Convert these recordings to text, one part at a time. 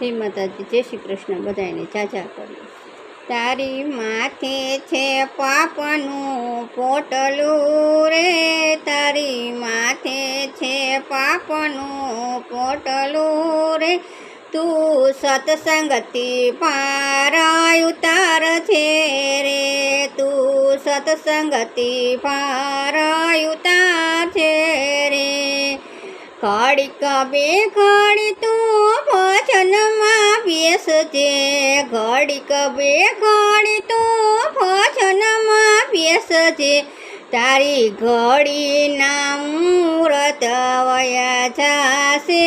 જય માતાજી, જય શ્રી કૃષ્ણ બધાને જાજા કરી તારી માથે છે પાપનું પોટલું રે, તારી માથે છે પાપનું પોટલું રે. તું સત્સંગતિ પાર ઉતાર છે રે, તું સત્સંગતિ પાર ઉતાર છે રે. ઘડીક કબે ઘડી તું બેસજે ઘડીક બે ઘડી તું ભજનમાં બેસજે તારી ઘડીના મૂરત વયા જાશે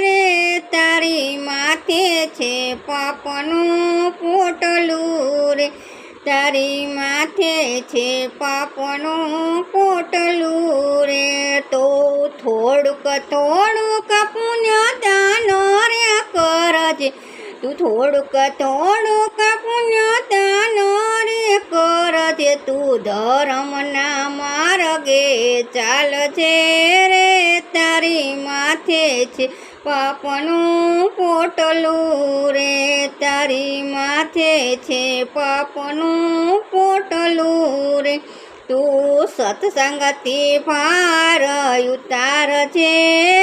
રે. તારી માથે છે પાપનું પોટલું રે. તારી માથે છે પાપનું પોટલું રે. તો થોડુંક થોડુંક પુણ્ય દાન રે કરજે. તું થોડુંક થોડુંક પુણ્યતાનો રે કર કરજે તું ધર્મના માર્ગે ચાલ છે રે. તારી માથે છે પાપનું પોટલું રે. તારી માથે છે પાપનું પોટલું રે. તું સત્સંગતિ ભાર ઉતાર છે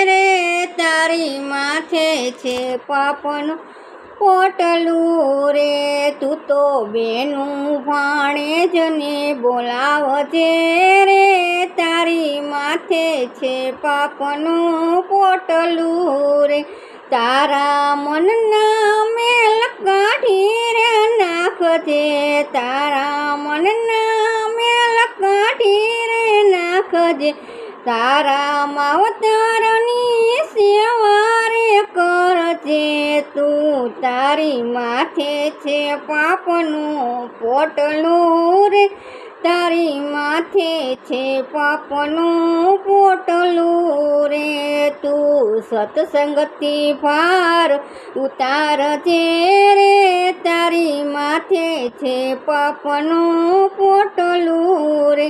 રે. તારી માથે છે પાપનું પોટલું રે, તું તો બેનું ભાણેજને બોલાવજે રે. તારી માથે છે પાપનું પોટલું રે. તારા મનના મેલ કાઢી રે નાખજે. તારા મનના મેલ કાઢી રે નાખજે. તારા માવતારની સેવા રે કરજે. તું તારી માથે છે પાપનું પોટલું રે તારી માથે છે પાપનું પોટલું રે તું સત્સંગતિ ભાર ઉતારજે રે. તારી માથે છે પાપનું પોટલું રે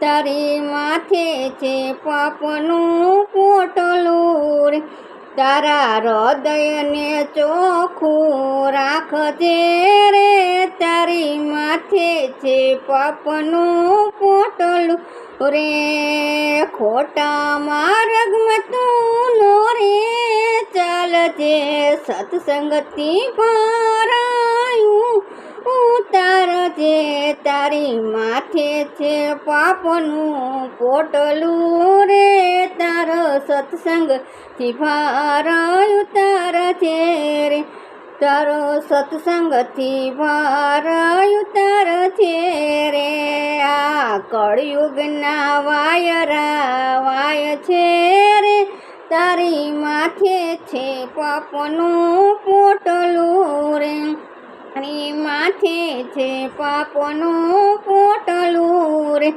તારી માથે છે પાપનું પોટલું રે તારા હૃદયને ચોખ્ખું રાખજે રે, તારી માથે છે પાપનું પોટલું રે. ખોટા માર્ગમાં તું નો રે, ચાલજે સત્સંગતિ ભરાયું. ઉતારજે તારી માથે છે પાપનું પોટલું રે, તારો સત્સંગથી ભાર ઉતારજે રે. તારો સત્સંગથી ભાર ઉતાર છે રે. આ કળયુગના વાયરા વાય છે રે. તારી માથે છે પાપનું પોટલું રે. તારી માથે છે પાપનું પોટલું રે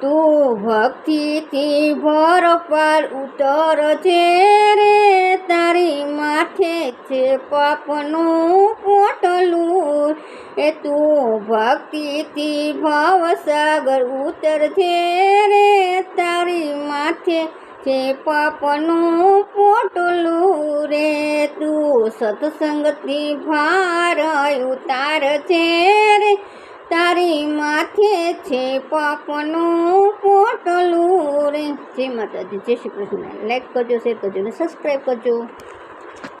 તું ભક્તિથી ભર પર ઉતર છે રે. તારી માથે છે પાપનું પોટલું એ તું ભક્તિથી ભવસાગર ઉતર છે રે. તારી માથે છે પપનું પોટલું રે, તું સત્સંગથી ભાર ઉતાર છે રે. તારી માથે છે પાપનું પોટલું રે. જય માતાજી, જય શ્રી કૃષ્ણ. લાઈક કરજો શેર કરજો અને સબસ્ક્રાઈબ કરજો.